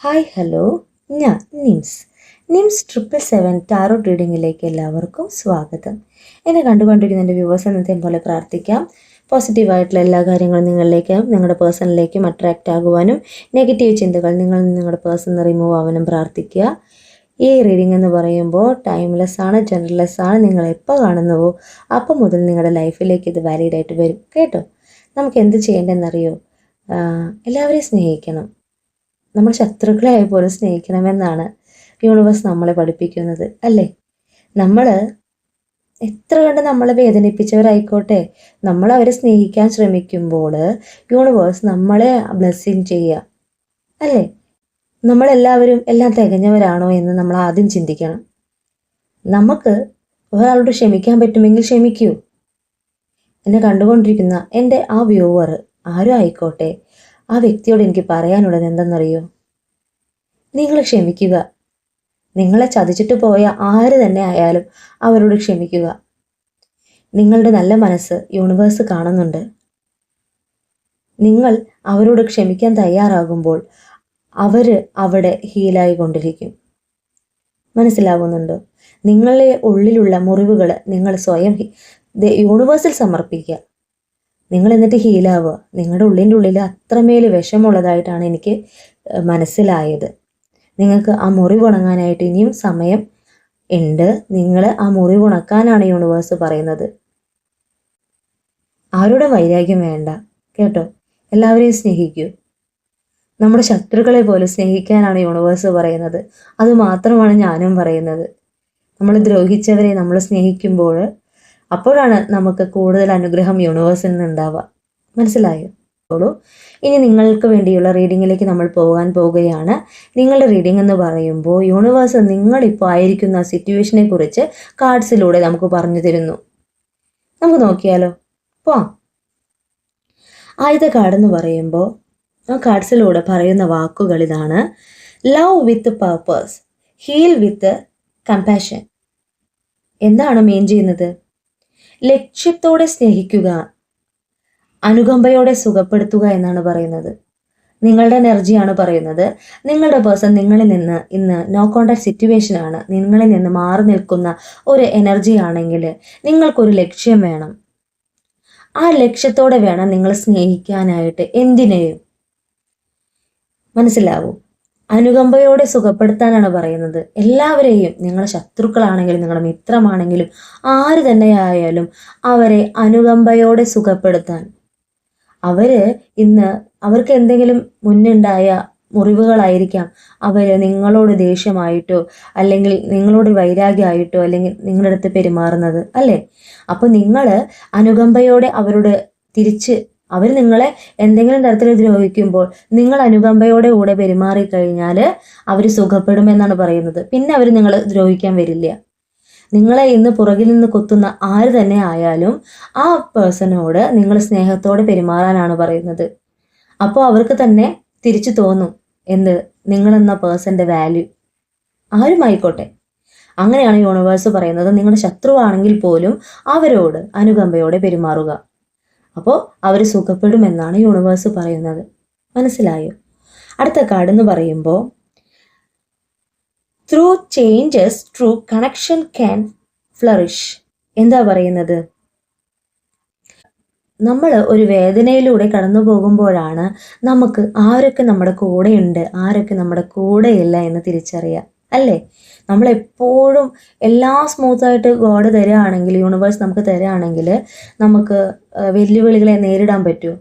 Hi hello ഞാൻ Nims. Nims triple seven tarot റീഡിങ്ങിലേക്ക് എല്ലാവർക്കും സ്വാഗതം. എന്നെ കണ്ടുകൊണ്ടിരിക്കുന്ന എന്റെ വ്യൂവേഴ്സ് എന്നത്തെ പോലെ പ്രാർത്ഥിക്കാം. പോസിറ്റീവായിട്ടുള്ള എല്ലാ കാര്യങ്ങളും നിങ്ങളിലേക്കും നിങ്ങളുടെ പേഴ്സണിലേക്കും അട്രാക്റ്റ് ആകുവാനും നെഗറ്റീവ് ചിന്തകൾ നിങ്ങൾ നിങ്ങളുടെ പേഴ്സണിൽ റിമൂവ് ആവാനും പ്രാർത്ഥിക്കുക. ഈ റീഡിംഗ് എന്ന് പറയുമ്പോൾ ടൈംലെസ് ആണ് ആണ് നിങ്ങൾ എപ്പോൾ കാണുന്നുവോ അപ്പം മുതൽ നിങ്ങളുടെ ലൈഫിലേക്ക് ഇത് വാലിഡായിട്ട് വരും. കേട്ടോ? നമുക്ക് എന്ത് ചെയ്യേണ്ടതെന്നറിയോ? എല്ലാവരെയും സ്നേഹിക്കണം. നമ്മൾ ശത്രുക്കളെ പോലും സ്നേഹിക്കണമെന്നാണ് യൂണിവേഴ്സ് നമ്മളെ പഠിപ്പിക്കുന്നത് അല്ലേ? നമ്മൾ എത്ര കണ്ട് നമ്മളെ വേദനിപ്പിച്ചവരായിക്കോട്ടെ നമ്മൾ അവരെ സ്നേഹിക്കാൻ ശ്രമിക്കുമ്പോൾ യൂണിവേഴ്സ് നമ്മളെ ബ്ലെസ്സിങ് ചെയ്യുക അല്ലേ? നമ്മളെല്ലാവരും എല്ലാം തികഞ്ഞവരാണോ എന്ന് നമ്മൾ ആദ്യം ചിന്തിക്കണം. നമുക്ക് ഒരാളോട് ക്ഷമിക്കാൻ പറ്റുമെങ്കിൽ ക്ഷമിക്കൂ. എന്നെ കണ്ടുകൊണ്ടിരിക്കുന്ന എന്റെ ആ വ്യൂവർ ആരും ആയിക്കോട്ടെ ആ വ്യക്തിയോട് എനിക്ക് പറയാനുള്ളത് എന്തെന്നറിയോ? നിങ്ങൾ ക്ഷമിക്കുക. നിങ്ങളെ ചതിച്ചിട്ട് പോയ ആര് തന്നെ ആയാലും അവരോട് ക്ഷമിക്കുക. നിങ്ങളുടെ നല്ല മനസ്സ് യൂണിവേഴ്സ് കാണുന്നുണ്ട്. നിങ്ങൾ അവരോട് ക്ഷമിക്കാൻ തയ്യാറാകുമ്പോൾ അവർ അവിടെ ഹീലായി കൊണ്ടിരിക്കും മനസ്സിലാകുന്നുണ്ടോ നിങ്ങളുടെ ഉള്ളിലുള്ള മുറിവുകൾ നിങ്ങൾ സ്വയം യൂണിവേഴ്സിൽ സമർപ്പിക്കുക. നിങ്ങൾ എന്നിട്ട് ഹീലാവുക നിങ്ങളുടെ ഉള്ളിന്റെ ഉള്ളിൽ അത്രമേൽ വിഷമുള്ളതായിട്ടാണ് എനിക്ക് മനസ്സിലായത്. നിങ്ങൾക്ക് ആ മുറിവ് ഉണങ്ങാനായിട്ട് ഇനിയും സമയം ഉണ്ട്. നിങ്ങൾ ആ മുറിവ് ഉണക്കാനാണ് യൂണിവേഴ്സ് പറയുന്നത്. ആരുടെ വൈരാഗ്യം വേണ്ട കേട്ടോ? എല്ലാവരെയും സ്നേഹിക്കൂ. നമ്മുടെ ശത്രുക്കളെ പോലും സ്നേഹിക്കാനാണ് യൂണിവേഴ്സ് പറയുന്നത്. അത് മാത്രമാണ് ഞാനും പറയുന്നത്. നമ്മൾ ദ്രോഹിച്ചവരെ നമ്മൾ സ്നേഹിക്കുമ്പോൾ അപ്പോഴാണ് നമുക്ക് കൂടുതൽ അനുഗ്രഹം യൂണിവേഴ്സിൽ നിന്ന് ഉണ്ടാവുക മനസ്സിലായോ? ഉള്ളൂ. ഇനി നിങ്ങൾക്ക് വേണ്ടിയുള്ള റീഡിങ്ങിലേക്ക് നമ്മൾ പോകാൻ പോവുകയാണ് നിങ്ങളുടെ റീഡിംഗ് എന്ന് പറയുമ്പോൾ യൂണിവേഴ്സ് നിങ്ങളിപ്പോൾ ആയിരിക്കുന്ന സിറ്റുവേഷനെ കുറിച്ച് കാർഡ്സിലൂടെ നമുക്ക് പറഞ്ഞു തരുന്നു. നമുക്ക് നോക്കിയാലോ? പോ ആദ്യത്തെ കാർഡ് എന്ന് പറയുമ്പോൾ ആ കാർഡ്സിലൂടെ പറയുന്ന വാക്കുകൾ ഇതാണ്. Love with purpose heal with compassion എന്താണ് മെയിൻ ചെയ്യുന്നത്? ലക്ഷ്യത്തോടെ സ്നേഹിക്കുക അനുകമ്പയോടെ സുഖപ്പെടുത്തുക എന്നാണ് പറയുന്നത്. നിങ്ങളുടെ എനർജിയാണ് പറയുന്നത്. നിങ്ങളുടെ പേഴ്സൺ നിങ്ങളിൽ നിന്ന് ഇന്ന് നോ കോണ്ടാക്ട് സിറ്റുവേഷൻ ആണ്. നിങ്ങളിൽ നിന്ന് മാറി നിൽക്കുന്ന ഒരു എനർജി ആണെങ്കിൽ നിങ്ങൾക്കൊരു ലക്ഷ്യം വേണം. ആ ലക്ഷ്യത്തോടെ വേണം നിങ്ങൾ സ്നേഹിക്കാനായിട്ട് എന്തിനേയും. മനസ്സിലാവൂ? അനുകമ്പയോടെ സുഖപ്പെടുത്താനാണ് പറയുന്നത്. എല്ലാവരെയും നിങ്ങളുടെ ശത്രുക്കളാണെങ്കിലും നിങ്ങളുടെ മിത്രമാണെങ്കിലും ആര് തന്നെയായാലും അവരെ അനുകമ്പയോടെ സുഖപ്പെടുത്താൻ. അവർ ഇന്ന് അവർക്ക് എന്തെങ്കിലും മുന്നുണ്ടായ മുറിവുകളായിരിക്കാം. അവർ നിങ്ങളോട് ദേഷ്യമായിട്ടോ അല്ലെങ്കിൽ നിങ്ങളോട് വൈരാഗ്യമായിട്ടോ അല്ലെങ്കിൽ നിങ്ങളുടെ അടുത്ത് പെരുമാറുന്നത് അല്ലേ? അപ്പൊ നിങ്ങൾ അനുകമ്പയോടെ അവരോട് തിരിച്ച് അവർ നിങ്ങളെ എന്തെങ്കിലും തരത്തിൽ ദ്രോഹിക്കുമ്പോൾ നിങ്ങൾ അനുകമ്പയോടെ കൂടെ പെരുമാറി കഴിഞ്ഞാൽ അവർ സുഖപ്പെടുമെന്നാണ് പറയുന്നത്. പിന്നെ അവർ നിങ്ങളെ ദ്രോഹിക്കാൻ വരില്ല. നിങ്ങളെ ഇന്ന് പുറകിൽ നിന്ന് കൊത്തുന്ന ആര് തന്നെ ആയാലും ആ പേഴ്സണോട് നിങ്ങൾ സ്നേഹത്തോടെ പെരുമാറാനാണ് പറയുന്നത്. അപ്പോൾ അവർക്ക് തന്നെ തിരിച്ചു തോന്നും എന്ത്? നിങ്ങളെന്ന പേഴ്സന്റെ വാല്യൂ. ആരുമായിക്കോട്ടെ അങ്ങനെയാണ് യൂണിവേഴ്സ് പറയുന്നത്. നിങ്ങളുടെ ശത്രുവാണെങ്കിൽ പോലും അവരോട് അനുകമ്പയോടെ പെരുമാറുക. അപ്പോൾ അവർ സുഖപ്പെടുമെന്നാണ് യൂണിവേഴ്സ് പറയുന്നത്. മനസ്സിലായോ? അടുത്ത കാർഡ് എന്ന് പറയുമ്പോൾ through changes through connection can flourish എന്താ പറയുന്നത്? നമ്മൾ ഒരു വേദനയിലൂടെ കടന്നു പോകുമ്പോഴാണ് നമുക്ക് ആരൊക്കെ നമ്മുടെ കൂടെയുണ്ട് ആരൊക്കെ നമ്മുടെ കൂടെയില്ല എന്ന് തിരിച്ചറിയാം. അല്ലേ? നമ്മളെപ്പോഴും എല്ലാം സ്മൂത്തായിട്ട് ഗോഡ് തരികയാണെങ്കിൽ യൂണിവേഴ്സ് നമുക്ക് തരികയാണെങ്കിൽ നമുക്ക് വെല്ലുവിളികളെ നേരിടാൻ പറ്റുമോ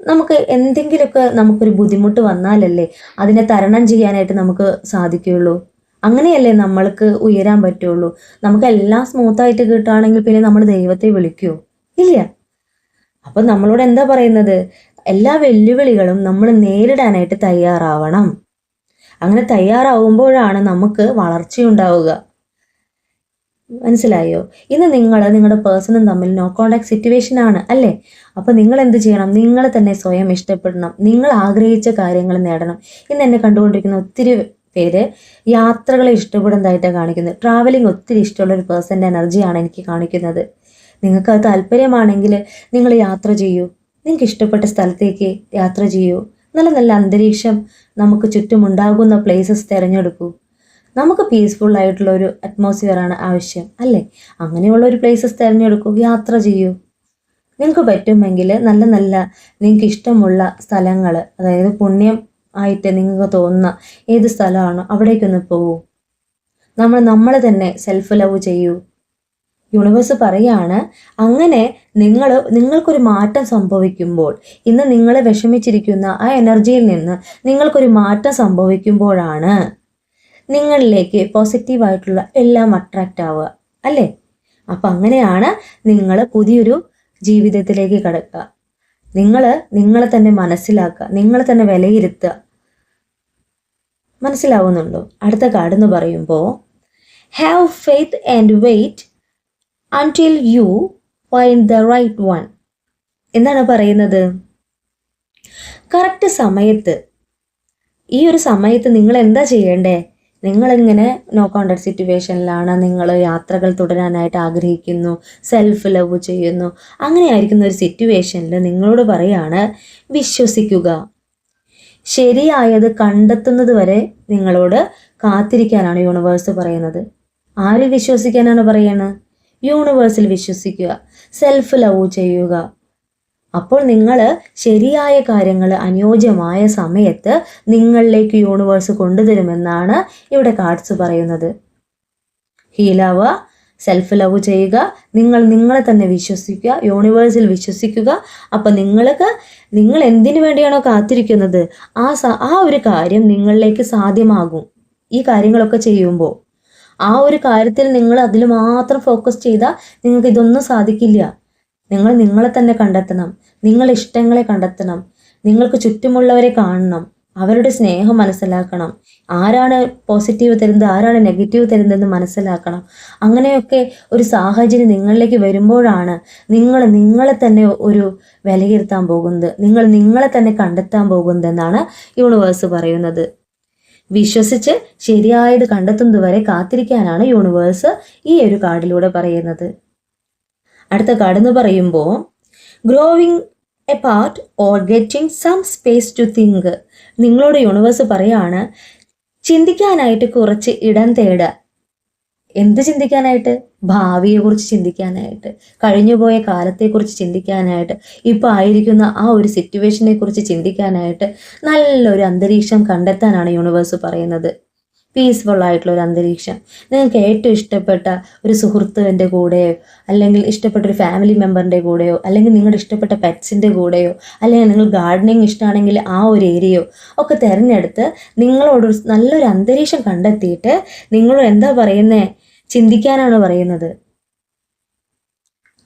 നമുക്ക് എന്തെങ്കിലുമൊക്കെ നമുക്കൊരു ബുദ്ധിമുട്ട് വന്നാലല്ലേ അതിനെ തരണം ചെയ്യാനായിട്ട് നമുക്ക് സാധിക്കുകയുള്ളൂ. അങ്ങനെയല്ലേ നമ്മൾക്ക് ഉയരാൻ പറ്റുള്ളൂ. നമുക്ക് എല്ലാം സ്മൂത്തായിട്ട് കിട്ടുകയാണെങ്കിൽ പിന്നെ നമ്മൾ ദൈവത്തെ വിളിക്കുമോ ഇല്ല. അപ്പം നമ്മളോട് എന്താ പറയുന്നത്? എല്ലാ വെല്ലുവിളികളും നമ്മൾ നേരിടാനായിട്ട് തയ്യാറാവണം. അങ്ങനെ തയ്യാറാവുമ്പോഴാണ് നമുക്ക് വളർച്ചയുണ്ടാവുക. മനസ്സിലായോ? ഇന്ന് നിങ്ങൾ നിങ്ങളുടെ പേഴ്സണും തമ്മിൽ നോ കോണ്ടാക്ട് സിറ്റുവേഷൻ ആണ് അല്ലേ? അപ്പോൾ നിങ്ങൾ എന്ത് ചെയ്യണം? നിങ്ങൾ തന്നെ സ്വയം ഇഷ്ടപ്പെടണം. നിങ്ങൾ ആഗ്രഹിച്ച കാര്യങ്ങൾ നേടണം. ഇന്ന് എന്നെ കണ്ടുകൊണ്ടിരിക്കുന്ന ഒത്തിരി പേര് യാത്രകളെ ഇഷ്ടപ്പെടുന്നതായിട്ടാണ് കാണിക്കുന്നത്. ട്രാവലിംഗ് ഒത്തിരി ഇഷ്ടമുള്ള ഒരു പേഴ്സന്റെ എനർജിയാണ് എനിക്ക് കാണിക്കുന്നത്. നിങ്ങൾക്ക് അത് താല്പര്യമാണെങ്കിൽ നിങ്ങൾ യാത്ര ചെയ്യൂ. നിങ്ങൾക്ക് ഇഷ്ടപ്പെട്ട സ്ഥലത്തേക്ക് യാത്ര ചെയ്യൂ. നല്ല നല്ല അന്തരീക്ഷം നമുക്ക് ചുറ്റുമുണ്ടാകുന്ന പ്ലേസസ് തിരഞ്ഞെടുക്കൂ. നമുക്ക് പീസ്ഫുൾ ആയിട്ടുള്ള ഒരു അറ്റ്മോസ്ഫിയർ ആണ് ആവശ്യം അല്ലേ? അങ്ങനെയുള്ള ഒരു പ്ലേസസ് തിരഞ്ഞെടുക്കൂ യാത്ര ചെയ്യൂ. നിങ്ങൾക്ക് പറ്റുമെങ്കിൽ നല്ല നല്ല നിങ്ങൾക്ക് ഇഷ്ടമുള്ള സ്ഥലങ്ങൾ അതായത് പുണ്യം ആയിട്ട് നിങ്ങൾക്ക് തോന്നുന്ന ഏത് സ്ഥലമാണോ അവിടേക്കൊന്ന് പോകൂ. നമ്മൾ നമ്മൾ തന്നെ സെൽഫ് ലവ് ചെയ്യൂ. യൂണിവേഴ്സ് പറയാണ് അങ്ങനെ നിങ്ങൾ നിങ്ങൾക്കൊരു മാറ്റം സംഭവിക്കുമ്പോൾ ഇന്ന് നിങ്ങൾ വിഷമിച്ചിരിക്കുന്ന ആ എനർജിയിൽ നിന്ന് നിങ്ങൾക്കൊരു മാറ്റം സംഭവിക്കുമ്പോഴാണ് നിങ്ങളിലേക്ക് പോസിറ്റീവായിട്ടുള്ള എല്ലാം അട്രാക്റ്റ് ആവുക അല്ലേ? അപ്പം അങ്ങനെയാണ് നിങ്ങൾ പുതിയൊരു ജീവിതത്തിലേക്ക് കടക്കുക. നിങ്ങൾ നിങ്ങളെ തന്നെ മനസ്സിലാക്കുക നിങ്ങളെ തന്നെ വിലയിരുത്തുക. മനസ്സിലാവുന്നുണ്ടോ? അടുത്ത കാർഡ് എന്ന് പറയുമ്പോൾ have faith and wait until you find the right one എന്താണ് പറയുന്നത്? കറക്റ്റ് സമയത്ത്. ഈ ഒരു സമയത്ത് നിങ്ങൾ എന്താ ചെയ്യേണ്ടേ? നിങ്ങളിങ്ങനെ നോ കോണ്ടക്ട് സിറ്റുവേഷനിലാണ് നിങ്ങൾ യാത്രകൾ തുടരാനായിട്ട് ആഗ്രഹിക്കുന്നു സെൽഫ് ലവ് ചെയ്യുന്നു. അങ്ങനെയായിരിക്കുന്ന ഒരു സിറ്റുവേഷനിൽ നിങ്ങളോട് പറയാണ് വിശ്വസിക്കുക. ശരിയായത് കണ്ടെത്തുന്നത് വരെ നിങ്ങളോട് കാത്തിരിക്കാനാണ് യൂണിവേഴ്സ് പറയുന്നത്. ആര് വിശ്വസിക്കാനാണ് പറയുന്നത് യൂണിവേഴ്സിൽ വിശ്വസിക്കുക സെൽഫ് ലവ് ചെയ്യുക. അപ്പോൾ നിങ്ങൾ ശരിയായ കാര്യങ്ങൾ അനുയോജ്യമായ സമയത്ത് നിങ്ങളിലേക്ക് യൂണിവേഴ്സ് കൊണ്ടുതരുമെന്നാണ് ഇവിടെ കാർഡ്സ് പറയുന്നത്. ഹീലാവുക സെൽഫ് ലവ് ചെയ്യുക നിങ്ങൾ നിങ്ങളെ തന്നെ വിശ്വസിക്കുക യൂണിവേഴ്സിൽ വിശ്വസിക്കുക. അപ്പം നിങ്ങൾക്ക് നിങ്ങൾ എന്തിനു വേണ്ടിയാണോ കാത്തിരിക്കുന്നത്? ആ ആ ഒരു കാര്യം നിങ്ങളിലേക്ക് സാധ്യമാകും. ഈ കാര്യങ്ങളൊക്കെ ചെയ്യുമ്പോൾ ആ ഒരു കാര്യത്തിൽ നിങ്ങൾ അതിൽ മാത്രം ഫോക്കസ് ചെയ്താൽ നിങ്ങൾക്ക് ഇതൊന്നും സാധിക്കില്ല. നിങ്ങൾ നിങ്ങളെ തന്നെ കണ്ടെത്തണം. നിങ്ങളുടെ ഇഷ്ടങ്ങളെ കണ്ടെത്തണം. നിങ്ങൾക്ക് ചുറ്റുമുള്ളവരെ കാണണം. അവരുടെ സ്നേഹം മനസ്സിലാക്കണം. ആരാണ് പോസിറ്റീവ് തരുന്നത് ആരാണ് നെഗറ്റീവ് തരുന്നതെന്ന് മനസ്സിലാക്കണം. അങ്ങനെയൊക്കെ ഒരു സാഹചര്യം നിങ്ങളിലേക്ക് വരുമ്പോഴാണ് നിങ്ങൾ നിങ്ങളെ തന്നെ ഒരു വിലയിരുത്താൻ പോകുന്നത്. നിങ്ങൾ നിങ്ങളെ തന്നെ കണ്ടെത്താൻ പോകുന്നതെന്നാണ് യൂണിവേഴ്സ് പറയുന്നത്. വിശ്വസിച്ച് ശരിയായത് കണ്ടെത്തുന്നതുവരെ കാത്തിരിക്കാനാണ് യൂണിവേഴ്സ് ഈ ഒരു കാർഡിലൂടെ പറയുന്നത്. അടുത്ത കാർഡ് എന്ന് പറയുമ്പോൾ growing a part or getting some space to think നിങ്ങളോട് യൂണിവേഴ്സ് പറയാണ് ചിന്തിക്കാനായിട്ട് കുറച്ച് ഇടം തേടുക. എന്ത് ചിന്തിക്കാനായിട്ട്? ഭാവിയെക്കുറിച്ച് ചിന്തിക്കാനായിട്ട്. കഴിഞ്ഞുപോയ കാലത്തെക്കുറിച്ച് ചിന്തിക്കാനായിട്ട്. ഇപ്പോൾ ആയിരിക്കുന്ന ആ ഒരു സിറ്റുവേഷനെ കുറിച്ച് ചിന്തിക്കാനായിട്ട് നല്ലൊരു അന്തരീക്ഷം കണ്ടെത്താനാണ് യൂണിവേഴ്സ് പറയുന്നത്. പീസ്ഫുൾ ആയിട്ടുള്ള ഒരു അന്തരീക്ഷം. നിങ്ങൾക്ക് ഏറ്റവും ഇഷ്ടപ്പെട്ട ഒരു സുഹൃത്തുവിന്റെ കൂടെയോ അല്ലെങ്കിൽ ഇഷ്ടപ്പെട്ട ഒരു ഫാമിലി മെമ്പറിന്റെ കൂടെയോ അല്ലെങ്കിൽ നിങ്ങളുടെ ഇഷ്ടപ്പെട്ട പെറ്റ്സിന്റെ കൂടെയോ അല്ലെങ്കിൽ നിങ്ങൾ ഗാർഡനിങ് ഇഷ്ടമാണെങ്കിൽ ആ ഒരു ഏരിയയോ ഒക്കെ തിരഞ്ഞെടുത്ത് നിങ്ങളോട് നല്ലൊരു അന്തരീക്ഷം കണ്ടെത്തിയിട്ട് നിങ്ങളോട് എന്താ പറയുന്നത് ചിന്തിക്കാനാണ് പറയുന്നത്.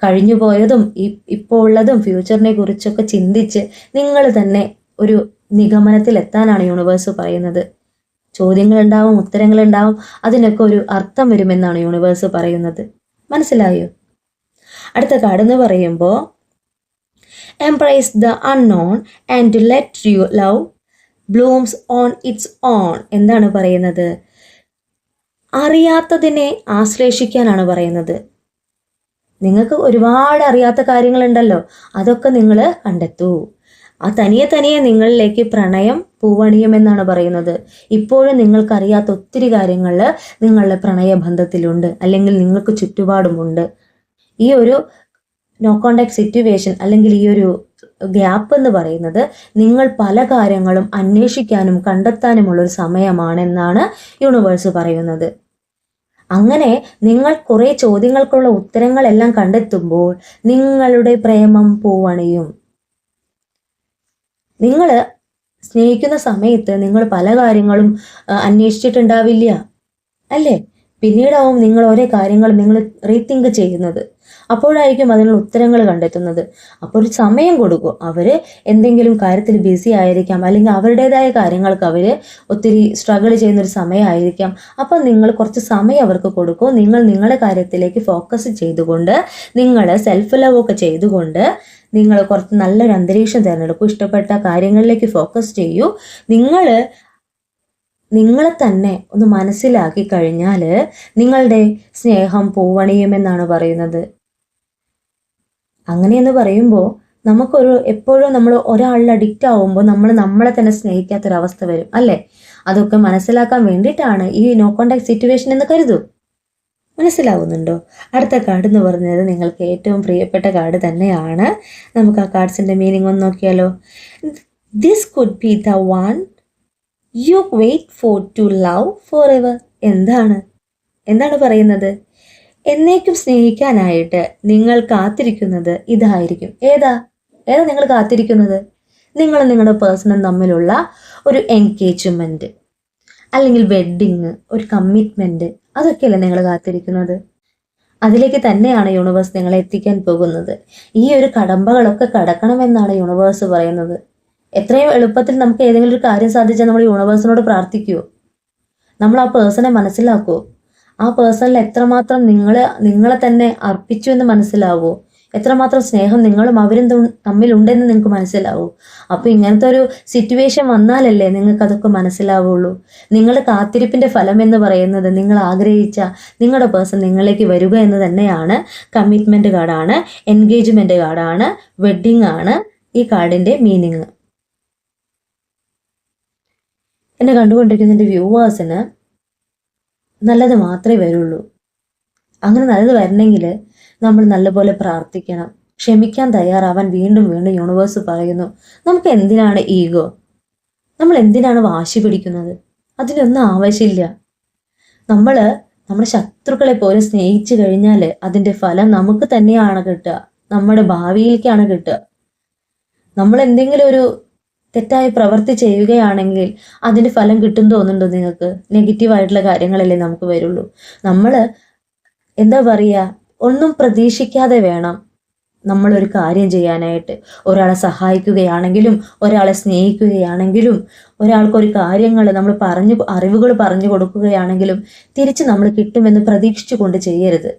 കഴിഞ്ഞു പോയതും ഇപ്പോൾ ഉള്ളതും ഫ്യൂച്ചറിനെ കുറിച്ചൊക്കെ ചിന്തിച്ച് നിങ്ങൾ തന്നെ ഒരു നിഗമനത്തിൽ എത്താനാണ് യൂണിവേഴ്സ് പറയുന്നത്. ചോദ്യങ്ങൾ ഉണ്ടാവും ഉത്തരങ്ങൾ ഉണ്ടാവും അതിനൊക്കെ ഒരു അർത്ഥം വരുമെന്നാണ് യൂണിവേഴ്സ് പറയുന്നത്. മനസ്സിലായോ? അടുത്ത കാർഡ് എന്ന് പറയുമ്പോൾ embrace the unknown and let you love blooms on its own എന്താണ് പറയുന്നത്? അറിയാത്തതിനെ ആശ്ലേഷിക്കാനാണ് പറയുന്നത്. നിങ്ങൾക്ക് ഒരുപാട് അറിയാത്ത കാര്യങ്ങളുണ്ടല്ലോ അതൊക്കെ നിങ്ങൾ കണ്ടെത്തൂ. ആ തനിയെ തനിയെ നിങ്ങളിലേക്ക് പ്രണയം പൂവണിയുമെന്നാണ് പറയുന്നത്. ഇപ്പോഴും നിങ്ങൾക്കറിയാത്ത ഒത്തിരി കാര്യങ്ങൾ നിങ്ങളുടെ പ്രണയബന്ധത്തിലുണ്ട് അല്ലെങ്കിൽ നിങ്ങൾക്ക് ചുറ്റുപാടുമുണ്ട്. ഈ ഒരു നോ കോണ്ടാക്ട് സിറ്റുവേഷൻ അല്ലെങ്കിൽ ഈ ഒരു ഗ്യാപ്പ് എന്ന് പറയുന്നത് നിങ്ങൾ പല കാര്യങ്ങളും അന്വേഷിക്കാനും കണ്ടെത്താനുമുള്ള ഒരു സമയമാണെന്നാണ് യൂണിവേഴ്സ് പറയുന്നത്. അങ്ങനെ നിങ്ങൾ കുറേ ചോദ്യങ്ങൾക്കുള്ള ഉത്തരങ്ങളെല്ലാം കണ്ടെത്തുമ്പോൾ നിങ്ങളുടെ പ്രേമം പൂവണിയും. നിങ്ങൾ സ്നേഹിക്കുന്ന സമയത്ത് നിങ്ങൾ പല കാര്യങ്ങളും അന്വേഷിച്ചിട്ടുണ്ടാവില്ല അല്ലേ? പിന്നീടാവും നിങ്ങൾ ഓരോ കാര്യങ്ങൾ നിങ്ങൾ റീതിങ്ക് ചെയ്യുന്നത്. അപ്പോഴായിരിക്കും അതിനുള്ള ഉത്തരങ്ങൾ കണ്ടെത്തുന്നത്. അപ്പോൾ ഒരു സമയം കൊടുക്കും. അവർ എന്തെങ്കിലും കാര്യത്തിൽ ബിസി ആയിരിക്കാം. അല്ലെങ്കിൽ അവരുടേതായ കാര്യങ്ങൾക്ക് അവർ ഒത്തിരി സ്ട്രഗിൾ ചെയ്യുന്ന ഒരു സമയമായിരിക്കാം. അപ്പോൾ നിങ്ങൾ കുറച്ച് സമയം അവർക്ക് കൊടുക്കും. നിങ്ങൾ നിങ്ങളുടെ കാര്യത്തിലേക്ക് ഫോക്കസ് ചെയ്തുകൊണ്ട് നിങ്ങൾ സെൽഫ് ലവ് ഒക്കെ ചെയ്തുകൊണ്ട് നിങ്ങൾ കുറച്ച് നല്ലൊരു അന്തരീക്ഷം തിരഞ്ഞെടുക്കും. ഇഷ്ടപ്പെട്ട കാര്യങ്ങളിലേക്ക് ഫോക്കസ് ചെയ്യൂ. നിങ്ങൾ നിങ്ങളെ തന്നെ ഒന്ന് മനസ്സിലാക്കി കഴിഞ്ഞാൽ നിങ്ങളുടെ സ്നേഹം പൂവണിയുമെന്നാണ് പറയുന്നത്. അങ്ങനെയെന്ന് പറയുമ്പോൾ നമുക്കൊരു എപ്പോഴും നമ്മൾ ഒരാളിൽ അഡിക്റ്റ് ആവുമ്പോൾ നമ്മൾ നമ്മളെ തന്നെ സ്നേഹിക്കാത്തൊരവസ്ഥ വരും അല്ലേ? അതൊക്കെ മനസ്സിലാക്കാൻ വേണ്ടിയിട്ടാണ് ഈ നോ കോണ്ടാക്ട് സിറ്റുവേഷൻ എന്ന് കരുതൂ മനസ്സിലാവുന്നുണ്ടോ? അടുത്ത കാർഡ് എന്ന് പറഞ്ഞത് നിങ്ങൾക്ക് ഏറ്റവും പ്രിയപ്പെട്ട കാർഡ് തന്നെയാണ്. നമുക്ക് ആ കാർഡ്സിന്റെ മീനിങ് ഒന്ന് നോക്കിയാലോ. This could be the one you wait for to love forever എന്താണ്? എന്താണ് പറയുന്നത്? എന്നേക്കും സ്നേഹിക്കാനായിട്ട് നിങ്ങൾ കാത്തിരിക്കുന്നത് ഇതായിരിക്കും. ഏതാ? ഏതാ നിങ്ങൾ കാത്തിരിക്കുന്നത്? നിങ്ങൾ നിങ്ങളുടെ പേഴ്സണൽ തമ്മിലുള്ള ഒരു എൻഗേജ്മെന്റ് അല്ലെങ്കിൽ വെഡ്ഡിങ് ഒരു കമ്മിറ്റ്മെന്റ് അതൊക്കെയല്ലേ നിങ്ങൾ കാത്തിരിക്കുന്നത്? അതിലേക്ക് തന്നെയാണ് യൂണിവേഴ്സ് നിങ്ങളെ എത്തിക്കാൻ പോകുന്നത്. ഈ ഒരു കടമ്പകളൊക്കെ കടക്കണമെന്നാണ് യൂണിവേഴ്സ് പറയുന്നത്. എത്രയും എളുപ്പത്തിൽ നമുക്ക് ഏതെങ്കിലും ഒരു കാര്യം സാധിച്ചാൽ നമ്മൾ യൂണിവേഴ്സിനോട് പ്രാർത്ഥിക്കുമോ നമ്മൾ ആ പേഴ്സണെ മനസ്സിലാക്കുമോ ആ പേഴ്സണിൽ എത്രമാത്രം നിങ്ങൾ നിങ്ങളെ തന്നെ അർപ്പിച്ചു എന്ന് മനസ്സിലാവുമോ എത്രമാത്രം സ്നേഹം നിങ്ങളും അവരും തമ്മിലുണ്ടെന്ന് നിങ്ങൾക്ക് മനസ്സിലാവൂ? അപ്പോൾ ഇങ്ങനത്തെ ഒരു സിറ്റുവേഷൻ വന്നാലല്ലേ നിങ്ങൾക്ക് അതൊക്കെ മനസ്സിലാവുള്ളൂ. നിങ്ങളുടെ കാത്തിരിപ്പിന്റെ ഫലം എന്ന് പറയുന്നത് നിങ്ങൾ ആഗ്രഹിച്ച നിങ്ങളുടെ പേഴ്സൺ നിങ്ങളിലേക്ക് വരിക എന്ന് തന്നെയാണ്. കമ്മിറ്റ്മെന്റ് കാർഡാണ് എൻഗേജ്മെന്റ് കാർഡാണ് വെഡ്ഡിംഗ് ആണ് ഈ കാർഡിന്റെ മീനിങ് എന്നെ കണ്ടുകൊണ്ടിരിക്കുന്ന എന്റെ വ്യൂവേഴ്സിന് നല്ലത് മാത്രമേ വരുള്ളൂ. അങ്ങനെ നല്ലത് വരണമെങ്കിൽ നമ്മൾ നല്ലപോലെ പ്രാർത്ഥിക്കണം. ക്ഷമിക്കാൻ തയ്യാറാവാൻ വീണ്ടും വീണ്ടും യൂണിവേഴ്സ് പറയുന്നു. നമുക്ക് എന്തിനാണ് ഈഗോ നമ്മൾ എന്തിനാണ് വാശി പിടിക്കുന്നത്? അതിനൊന്നും ആവശ്യമില്ല. നമ്മൾ നമ്മുടെ ശത്രുക്കളെ പോലും സ്നേഹിച്ചു കഴിഞ്ഞാൽ അതിന്റെ ഫലം നമുക്ക് തന്നെയാണ് കിട്ടുക. നമ്മുടെ ഭാവിയിലേക്കാണ് കിട്ടുക. നമ്മൾ എന്തെങ്കിലും ഒരു തെറ്റായ പ്രവൃത്തി ചെയ്യുകയാണെങ്കിൽ അതിന്റെ ഫലം കിട്ടും തോന്നുന്നുണ്ടോ നിങ്ങൾക്ക്? നെഗറ്റീവായിട്ടുള്ള കാര്യങ്ങളല്ലേ നമുക്ക് വരുള്ളൂ. നമ്മൾ എന്താ പറയുക ഒന്നും പ്രതീക്ഷിക്കാതെ വേണം നമ്മളൊരു കാര്യം ചെയ്യാനായിട്ട്. ഒരാളെ സഹായിക്കുകയാണെങ്കിലും ഒരാളെ സ്നേഹിക്കുകയാണെങ്കിലും ഒരാൾക്കൊരു കാര്യങ്ങൾ നമ്മൾ പറഞ്ഞു അറിവുകൾ പറഞ്ഞു കൊടുക്കുകയാണെങ്കിലും തിരിച്ച് നമ്മൾ കിട്ടുമെന്ന് പ്രതീക്ഷിച്ചു കൊണ്ട് ചെയ്യരുത്.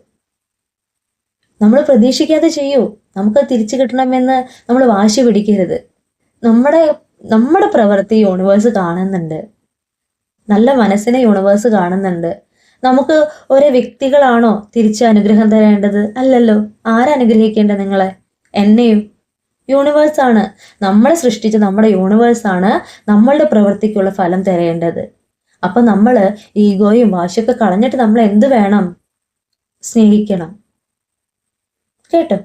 നമ്മൾ പ്രതീക്ഷിക്കാതെ ചെയ്യൂ. നമുക്ക് തിരിച്ചു കിട്ടണമെന്ന് നമ്മൾ വാശി പിടിക്കരുത്. നമ്മുടെ നമ്മുടെ പ്രവൃത്തി യൂണിവേഴ്സ് കാണുന്നുണ്ട്. നല്ല മനസ്സിനെ യൂണിവേഴ്സ് കാണുന്നുണ്ട്. നമുക്ക് ഓരോ വ്യക്തികളാണോ തിരിച്ച് അനുഗ്രഹം തരേണ്ടത്? അല്ലല്ലോ. ആരനുഗ്രഹിക്കേണ്ടത് നിങ്ങളെ? എന്നെയും. യൂണിവേഴ്സാണ് നമ്മളെ സൃഷ്ടിച്ച നമ്മുടെ യൂണിവേഴ്സാണ് നമ്മളുടെ പ്രവൃത്തിക്കുള്ള ഫലം തരേണ്ടത്. അപ്പൊ നമ്മൾ ഈഗോയും വാശിയൊക്കെ കളഞ്ഞിട്ട് നമ്മൾ എന്ത് വേണം? സ്നേഹിക്കണം. കേട്ടോ?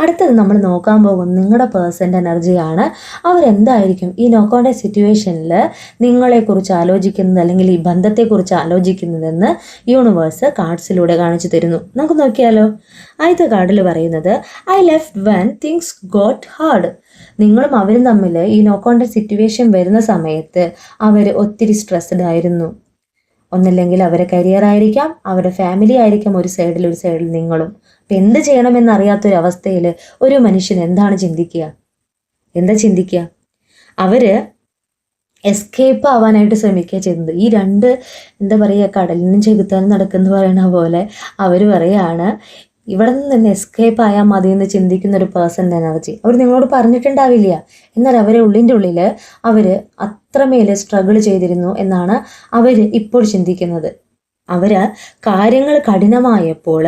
അടുത്തത് നമ്മൾ നോക്കാൻ പോകുന്നത് നിങ്ങളുടെ പേഴ്സന്റെ എനർജിയാണ്. അവരെന്തായിരിക്കും ഈ നോക്കോണ്ടെ സിറ്റുവേഷനിൽ നിങ്ങളെക്കുറിച്ച് ആലോചിക്കുന്നത് അല്ലെങ്കിൽ ഈ ബന്ധത്തെക്കുറിച്ച് ആലോചിക്കുന്നതെന്ന് യൂണിവേഴ്സ് കാർഡ്സിലൂടെ കാണിച്ചു തരുന്നു. നമുക്ക് നോക്കിയാലോ? ആദ്യത്തെ കാർഡിൽ പറയുന്നത് I left when things got hard നിങ്ങളും അവരും തമ്മിൽ ഈ നോക്കോണ്ടെ സിറ്റുവേഷൻ വരുന്ന സമയത്ത് അവർ ഒത്തിരി സ്ട്രെസ്ഡ് ആയിരുന്നു. ഒന്നില്ലെങ്കിൽ അവരെ കരിയർ ആയിരിക്കാം അവരുടെ ഫാമിലി ആയിരിക്കാം ഒരു സൈഡിൽ ഒരു സൈഡിൽ നിങ്ങളും. അപ്പം എന്ത് ചെയ്യണമെന്ന് അറിയാത്തൊരു അവസ്ഥയിൽ ഒരു മനുഷ്യൻ എന്താണ് ചിന്തിക്കുക? എന്താ ചിന്തിക്കുക? അവർ എസ്കേപ്പ് ആവാനായിട്ട് ശ്രമിക്കുക ചെയ്യുന്നത്. ഈ രണ്ട് എന്താ പറയുക കടലിനും ചെകുത്താനും നടക്കുന്ന പറയുന്ന പോലെ അവർ പറയാണ് ഇവിടെ നിന്ന് എസ്കേപ്പ് ആയാൽ മതി എന്ന് ചിന്തിക്കുന്ന ഒരു പേഴ്സന്റെ എനർജി അവർ നിങ്ങളോട് പറഞ്ഞിട്ടുണ്ടാവില്ല. എന്നാൽ അവരെ ഉള്ളിന്റെ ഉള്ളിൽ അവർ അത്രമേൽ സ്ട്രഗിൾ ചെയ്തിരുന്നു എന്നാണ് അവർ ഇപ്പോൾ ചിന്തിക്കുന്നത്. അവർ കാര്യങ്ങൾ കഠിനമായപ്പോൾ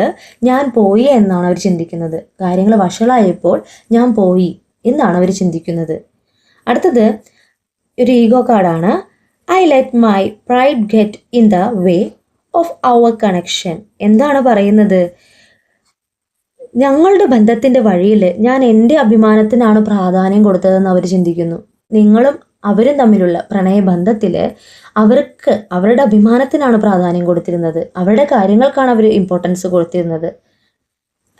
ഞാൻ പോയി എന്നാണ് അവർ ചിന്തിക്കുന്നത്. കാര്യങ്ങൾ വഷളായപ്പോൾ ഞാൻ പോയി എന്നാണ് അവർ ചിന്തിക്കുന്നത്. അടുത്തത് ഒരു ഈഗോ കാർഡാണ് I let my pride get in the way of our connection എന്താണ് പറയുന്നത്? ഞങ്ങളുടെ ബന്ധത്തിന്റെ വഴിയിൽ ഞാൻ എന്റെ അഭിമാനത്തിനാണ് പ്രാധാന്യം കൊടുത്തതെന്ന് അവർ ചിന്തിക്കുന്നു. നിങ്ങളും അവരും തമ്മിലുള്ള പ്രണയബന്ധത്തിൽ അവർക്ക് അവരുടെ അഭിമാനത്തിനാണ് പ്രാധാന്യം കൊടുത്തിരുന്നത്. അവരുടെ കാര്യങ്ങൾക്കാണ് അവർ ഇമ്പോർട്ടൻസ് കൊടുത്തിരുന്നത്.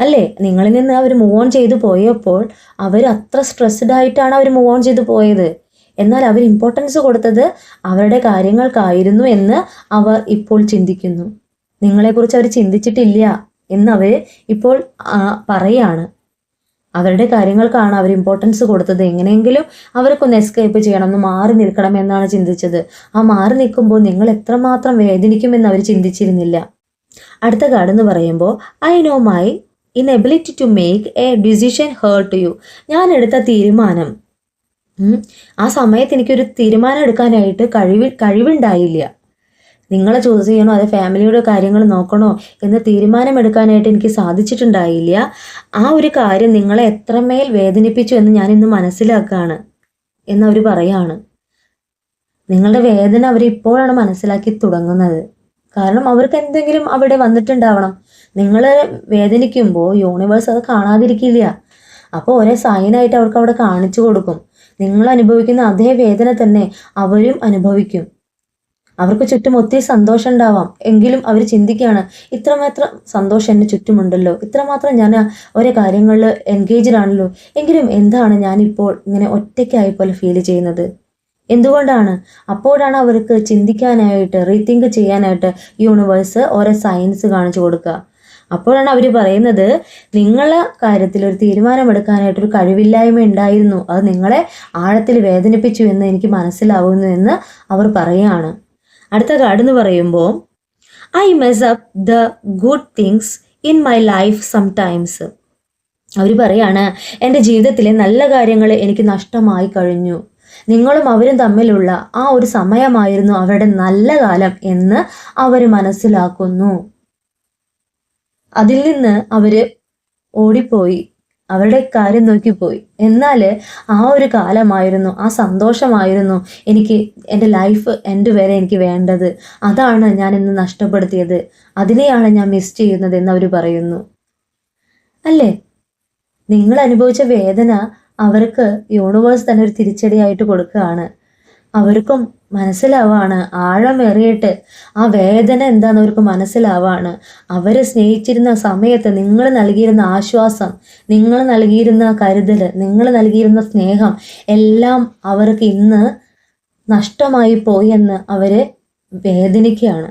അല്ലേ? നിങ്ങളിൽ നിന്ന് അവർ മൂവ് ഓൺ ചെയ്തു പോയപ്പോൾ അവർ അത്ര സ്ട്രെസ്ഡ് ആയിട്ടാണ് അവർ മൂവ് ഓൺ ചെയ്തു പോയത്. എന്നാൽ അവർ ഇമ്പോർട്ടൻസ് കൊടുത്തത് അവരുടെ കാര്യങ്ങൾക്കായിരുന്നു എന്ന് അവർ ഇപ്പോൾ ചിന്തിക്കുന്നു. നിങ്ങളെക്കുറിച്ച് അവർ ചിന്തിച്ചിട്ടില്ല. എന്ന് അവർ ഇപ്പോൾ പറയാണ്. അവരുടെ കാര്യങ്ങൾക്കാണ് അവർ ഇമ്പോർട്ടൻസ് കൊടുത്തത്. എങ്ങനെയെങ്കിലും അവർക്കൊന്ന് എസ്കേപ്പ് ചെയ്യണം ഒന്ന് മാറി നിൽക്കണം എന്നാണ് ചിന്തിച്ചത്. ആ മാറി നിൽക്കുമ്പോൾ നിങ്ങൾ എത്രമാത്രം വേദനിക്കുമെന്ന് അവർ ചിന്തിച്ചിരുന്നില്ല. അടുത്ത കാർഡ് എന്ന് പറയുമ്പോൾ I know my inability to make a decision hurt you ഞാൻ എടുത്ത തീരുമാനം. ആ സമയത്ത് എനിക്കൊരു തീരുമാനം എടുക്കാനായിട്ട് കഴിവ് കഴിവുണ്ടായില്ല. നിങ്ങളെ ചൂസ് ചെയ്യണോ? അതോ ഫാമിലിയുടെ കാര്യങ്ങൾ നോക്കണോ? എന്ന് തീരുമാനമെടുക്കാനായിട്ട് എനിക്ക് സാധിച്ചിട്ടുണ്ടായില്ല. ആ ഒരു കാര്യം നിങ്ങളെ എത്രമേൽ വേദനിപ്പിച്ചു എന്ന് ഞാൻ ഇന്ന് മനസ്സിലാക്കുകയാണ് എന്നവർ പറയാണ്. നിങ്ങളുടെ വേദന അവർ ഇപ്പോഴാണ് മനസ്സിലാക്കി തുടങ്ങുന്നത്. കാരണം അവർക്ക് എന്തെങ്കിലും അവിടെ വന്നിട്ടുണ്ടാവണം. നിങ്ങൾ വേദനിക്കുമ്പോൾ യൂണിവേഴ്സ് അത് കാണാതിരിക്കില്ല. അപ്പോൾ ഒരേ സൈനായിട്ട് അവർക്ക് അവിടെ കാണിച്ചു കൊടുക്കും. നിങ്ങൾ അനുഭവിക്കുന്ന അതേ വേദന തന്നെ അവരും അനുഭവിക്കും. അവർക്ക് ചുറ്റും ഒത്തിരി സന്തോഷം ഉണ്ടാവാം എങ്കിലും അവർ ചിന്തിക്കുകയാണ് ഇത്രമാത്രം സന്തോഷം എന്നെ ചുറ്റുമുണ്ടല്ലോ. ഇത്രമാത്രം ഞാൻ ഓരോ കാര്യങ്ങളിൽ എൻഗേജ്ഡ് ആണല്ലോ. എങ്കിലും എന്താണ് ഞാനിപ്പോൾ ഇങ്ങനെ ഒറ്റയ്ക്കായി പോലെ ഫീൽ ചെയ്യുന്നത്? എന്തുകൊണ്ടാണ്? അപ്പോഴാണ് അവർക്ക് ചിന്തിക്കാനായിട്ട് റീതിങ്ക് ചെയ്യാനായിട്ട് യൂണിവേഴ്സ് ഓരോ സയൻസ് കാണിച്ചു കൊടുക്കുക. അപ്പോഴാണ് അവർ പറയുന്നത് നിങ്ങളെ കാര്യത്തിൽ ഒരു തീരുമാനമെടുക്കാനായിട്ട് ഒരു കഴിവില്ലായ്മ ഉണ്ടായിരുന്നു. അത് നിങ്ങളെ ആഴത്തിൽ വേദനിപ്പിച്ചു എന്ന് എനിക്ക് മനസ്സിലാവുന്നു എന്ന് അവർ പറയുകയാണ്. അടുത്ത കാർഡ് എന്ന് പറയുമ്പോൾ I mess up the good things in my life sometimes അവർ പറയാണ് എന്റെ ജീവിതത്തിലെ നല്ല കാര്യങ്ങൾ എനിക്ക് നഷ്ടമായി കഴിഞ്ഞു. നിങ്ങളും അവരും തമ്മിലുള്ള ആ ഒരു സമയമായിരുന്നു അവരുടെ നല്ല കാലം എന്ന് അവർ മനസ്സിലാക്കുന്നു. അതിൽ നിന്ന് അവർ ഓടിപ്പോയി. അവരുടെ കാര്യം നോക്കിപ്പോയി. എന്നാൽ ആ ഒരു കാലമായിരുന്നു ആ സന്തോഷമായിരുന്നു എനിക്ക് എന്റെ ലൈഫ് എന്റെ വരെ എനിക്ക് വേണ്ടത്. അതാണ് ഞാൻ ഇന്ന് നഷ്ടപ്പെടുത്തിയത്. അതിനെയാണ് ഞാൻ മിസ് ചെയ്യുന്നത് എന്ന് അവർ പറയുന്നു. അല്ലേ? നിങ്ങൾ അനുഭവിച്ച വേദന അവർക്ക് യൂണിവേഴ്സ് തന്നെ ഒരു തിരിച്ചടിയായിട്ട് കൊടുക്കുകയാണ്. അവർക്കും മനസ്സിലാവാണ്. ആഴമേറിയിട്ട് ആ വേദന എന്താന്ന് അവർക്ക് മനസ്സിലാവാണ്. അവരെ സ്നേഹിച്ചിരുന്ന സമയത്ത് നിങ്ങൾ നൽകിയിരുന്ന ആശ്വാസം നിങ്ങൾ നൽകിയിരുന്ന കരുതൽ നിങ്ങൾ നൽകിയിരുന്ന സ്നേഹം എല്ലാം അവർക്ക് ഇന്ന് നഷ്ടമായി പോയി എന്ന് അവരെ വേദനിക്കുകയാണ്.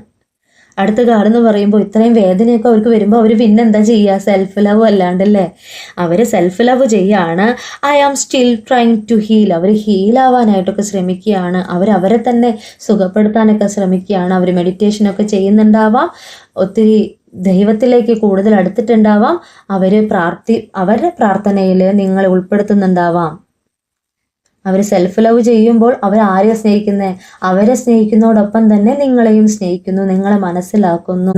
അടുത്ത കാടെന്ന് പറയുമ്പോൾ ഇത്രയും വേദനയൊക്കെ അവർക്ക് വരുമ്പോൾ അവർ പിന്നെ എന്താ ചെയ്യുക സെൽഫ് ലവ് അല്ലാണ്ടല്ലേ? അവർ സെൽഫ് ലവ് ചെയ്യാണ് I am still trying to heal അവർ ഹീലാവാനായിട്ടൊക്കെ ശ്രമിക്കുകയാണ്. അവരെ തന്നെ സുഖപ്പെടുത്താനൊക്കെ ശ്രമിക്കുകയാണ്. അവർ മെഡിറ്റേഷനൊക്കെ ചെയ്യുന്നുണ്ടാവാം. ഒത്തിരി ദൈവത്തിലേക്ക് കൂടുതൽ അടുത്തിട്ടുണ്ടാവാം. അവർ പ്രാർത്ഥി അവരുടെ പ്രാർത്ഥനയിൽ നിങ്ങൾ ഉൾപ്പെടുത്തുന്നുണ്ടാവാം. അവർ സെൽഫ് ലവ് ചെയ്യുമ്പോൾ അവർ ആരെയാണ് സ്നേഹിക്കുന്നത് അവരെ സ്നേഹിക്കുന്നതോടൊപ്പം തന്നെ നിങ്ങളെയും സ്നേഹിക്കുന്നു നിങ്ങളെ മനസ്സിലാക്കുന്നു.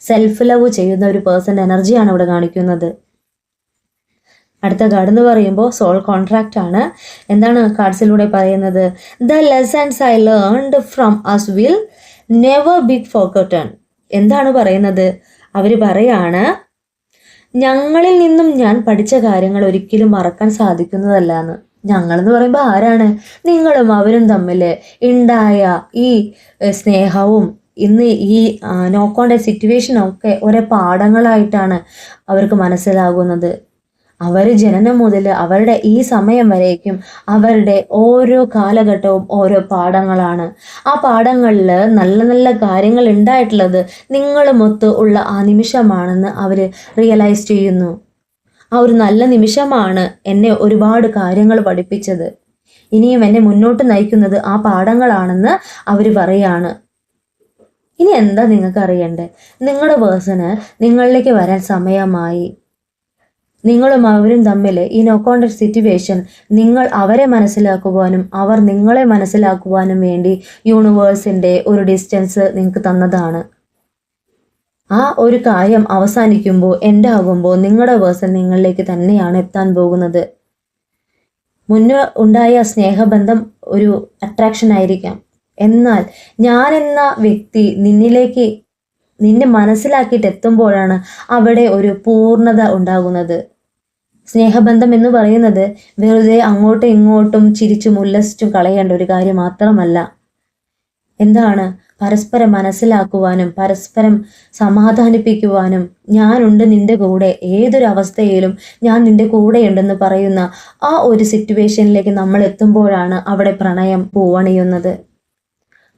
സെൽഫ് ലവ് ചെയ്യുന്ന ഒരു പേഴ്സന്റെ എനർജിയാണ് ഇവിടെ കാണിക്കുന്നത്. അടുത്ത കാർഡ് എന്ന് പറയുമ്പോൾ സോൾ കോൺട്രാക്റ്റ് ആണ്. എന്താണ് കാർഡ്സിലൂടെ പറയുന്നത്? The lessons I learned from us will never be forgotten എന്താണ് പറയുന്നത്? അവർ പറയാണ് ഞങ്ങളിൽ നിന്നും ഞാൻ പഠിച്ച കാര്യങ്ങൾ ഒരിക്കലും മറക്കാൻ സാധിക്കുന്നതല്ല എന്ന് ഞങ്ങളെന്ന് പറയുമ്പോൾ ആരാണ്? നിങ്ങളും അവരും തമ്മിൽ ഉണ്ടായ ഈ സ്നേഹവും ഇന്ന് ഈ നോ സിറ്റുവേഷനൊക്കെ ഓരോ പാഠങ്ങളായിട്ടാണ് അവർക്ക് മനസ്സിലാകുന്നത്. അവർ ജനനം മുതൽ അവരുടെ ഈ സമയം വരേക്കും അവരുടെ ഓരോ കാലഘട്ടവും ഓരോ പാഠങ്ങളാണ്. ആ പാഠങ്ങളിൽ നല്ല നല്ല കാര്യങ്ങൾ ഉണ്ടായിട്ടുള്ളത് നിങ്ങളുമൊത്ത് ഉള്ള ആ നിമിഷമാണെന്ന് അവർ റിയലൈസ് ചെയ്യുന്നു. ആ ഒരു നല്ല നിമിഷമാണ് എന്നെ ഒരുപാട് കാര്യങ്ങൾ പഠിപ്പിച്ചത്. ഇനിയും എന്നെ മുന്നോട്ട് നയിക്കുന്നത് ആ പാഠങ്ങളാണെന്ന് അവർ പറയാണ്. ഇനി എന്താ നിങ്ങൾക്ക് അറിയണ്ടേ? നിങ്ങളുടെ പേഴ്സണ് നിങ്ങളിലേക്ക് വരാൻ സമയമായി. നിങ്ങളും അവരും തമ്മിൽ ഈ നോ സിറ്റുവേഷൻ നിങ്ങൾ അവരെ മനസ്സിലാക്കുവാനും അവർ നിങ്ങളെ മനസ്സിലാക്കുവാനും വേണ്ടി യൂണിവേഴ്സിന്റെ ഒരു ഡിസ്റ്റൻസ് നിങ്ങൾക്ക് തന്നതാണ്. ആ ഒരു കാര്യം അവസാനിക്കുമ്പോൾ എന്റെ ആകുമ്പോൾ നിങ്ങളുടെ പേഴ്സൺ നിങ്ങളിലേക്ക് തന്നെയാണ് എത്താൻ പോകുന്നത്. മുന്നേ ഉണ്ടായ സ്നേഹബന്ധം ഒരു അട്രാക്ഷൻ ആയിരിക്കാം. എന്നാൽ ഞാൻ എന്ന വ്യക്തി നിന്നിലേക്ക് നിന്നെ മനസ്സിലാക്കിയിട്ട് എത്തുമ്പോഴാണ് അവിടെ ഒരു പൂർണത ഉണ്ടാകുന്നത്. സ്നേഹബന്ധം എന്ന് പറയുന്നത് വെറുതെ അങ്ങോട്ടും ഇങ്ങോട്ടും ചിരിച്ചും ഉല്ലസിച്ചും കളയേണ്ട ഒരു കാര്യം മാത്രമല്ല. എന്താണ്? പരസ്പരം മനസ്സിലാക്കുവാനും പരസ്പരം സമാധാനിപ്പിക്കുവാനും ഞാനുണ്ട് നിന്റെ കൂടെ. ഏതൊരു അവസ്ഥയിലും ഞാൻ നിന്റെ കൂടെയുണ്ടെന്ന് പറയുന്ന ആ ഒരു സിറ്റുവേഷനിലേക്ക് നമ്മൾ എത്തുമ്പോഴാണ് അവിടെ പ്രണയം പൂവണിയുന്നത്.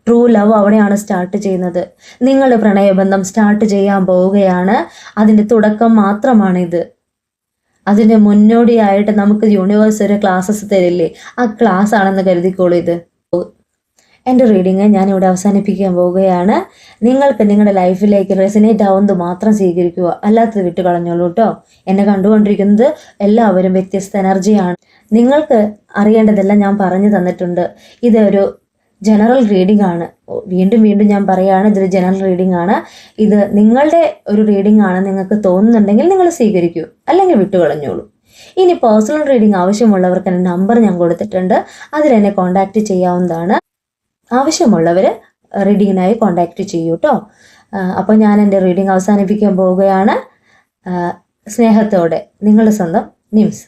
ട്രൂ ലവ് അവിടെയാണ് സ്റ്റാർട്ട് ചെയ്യുന്നത്. നിങ്ങൾ പ്രണയബന്ധം സ്റ്റാർട്ട് ചെയ്യാൻ പോവുകയാണ്. അതിന്റെ തുടക്കം മാത്രമാണിത്. അതിന്റെ മുന്നോടിയായിട്ട് നമുക്ക് യൂണിവേഴ്സ് ഒരു ക്ലാസ്സസ് തരില്ലേ? ആ ക്ലാസ് ആണെന്ന് കരുതിക്കോളൂ ഇത്. എന്റെ റീഡിങ് ഞാനിവിടെ അവസാനിപ്പിക്കാൻ പോവുകയാണ്. നിങ്ങൾക്ക് നിങ്ങളുടെ ലൈഫിലേക്ക് റെസിനേറ്റ് ആവുന്നത് മാത്രം സ്വീകരിക്കുക. അല്ലാത്തത് വിട്ട് കളഞ്ഞോളൂ കേട്ടോ എന്നെ കണ്ടുകൊണ്ടിരിക്കുന്നത് എല്ലാവരും വ്യത്യസ്ത എനർജിയാണ് നിങ്ങൾക്ക് അറിയേണ്ടതെല്ലാം ഞാൻ പറഞ്ഞു തന്നിട്ടുണ്ട്. ഇതൊരു ജനറൽ റീഡിംഗ് ആണ്. വീണ്ടും വീണ്ടും ഞാൻ പറയുകയാണ് ഇതൊരു ജനറൽ റീഡിംഗ് ആണ്. ഇത് നിങ്ങളുടെ ഒരു റീഡിംഗ് ആണ് നിങ്ങൾക്ക് തോന്നുന്നുണ്ടെങ്കിൽ നിങ്ങൾ സ്വീകരിക്കൂ. അല്ലെങ്കിൽ വിട്ടു കളഞ്ഞോളൂ. ഇനി പേഴ്സണൽ റീഡിംഗ് ആവശ്യമുള്ളവർക്ക് എന്റെ നമ്പർ ഞാൻ കൊടുത്തിട്ടുണ്ട്. അതിൽ എന്നെ കോൺടാക്റ്റ് ചെയ്യാവുന്നതാണ്. ആവശ്യമുള്ളവർ റീഡിങ്ങിനായി കോൺടാക്റ്റ് ചെയ്യൂ കേട്ടോ അപ്പോൾ ഞാൻ എന്റെ റീഡിങ് അവസാനിപ്പിക്കാൻ പോവുകയാണ്. സ്നേഹത്തോടെ നിങ്ങളുടെ സ്വന്തം നിംസ്.